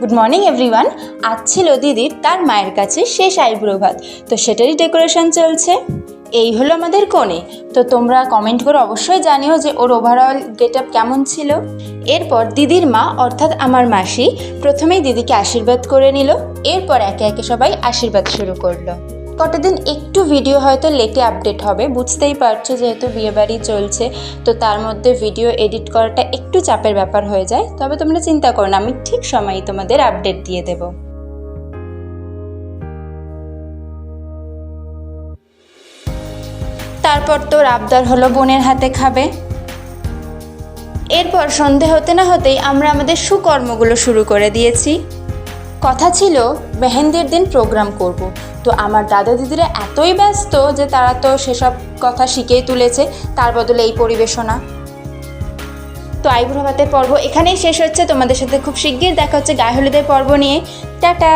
Good morning everyone আজ ছিল দিদির তার মায়ের কাছে শেষ আইব্রো ভাত তো সেটারই ডেকোরেশন চলছে। এই হলো আমাদের কোণে। তো তোমরা কমেন্ট করে অবশ্যই জানিও যে ওর ওভারঅল গেট আপ কেমন ছিল। এরপর দিদির মা, অর্থাৎ আমার মাসি, প্রথমেই দিদিকে আশীর্বাদ করে নিল। এরপর একে একে সবাই আশীর্বাদ শুরু করল। কটা দিন একটু ভিডিও হয়তো লেটে আপডেট হবে। বুঝতেই পারছ যেহেতু বিয়েবাড়ি চলছে, তো তার মধ্যে ভিডিও এডিট করাটা একটু চাপের ব্যাপার হয়ে যায়। তবে তোমরা চিন্তা করো না, আমি ঠিক সময়ই তোমাদের আপডেট দিয়ে দেব। তারপর তোর আবদার হলো বোনের হাতে খাবে। এরপর সন্ধে হতে না হতেই আমরা আমাদের সুকর্মগুলো শুরু করে দিয়েছি। কথা ছিল, মেহেন্দির দিন প্রোগ্রাম করব। তো আমার দাদা দিদিরা এতই ব্যস্ত যে তারা তো সেসব কথা শিখেই তুলেছে, তার বদলে এই পরিবেশনা। তো আইবুড়ো ভাতের পর্ব এখানেই শেষ হচ্ছে। তোমাদের সাথে খুব শিগগির দেখা হচ্ছে গায়ে হলুদের পর্ব নিয়ে। টাটা!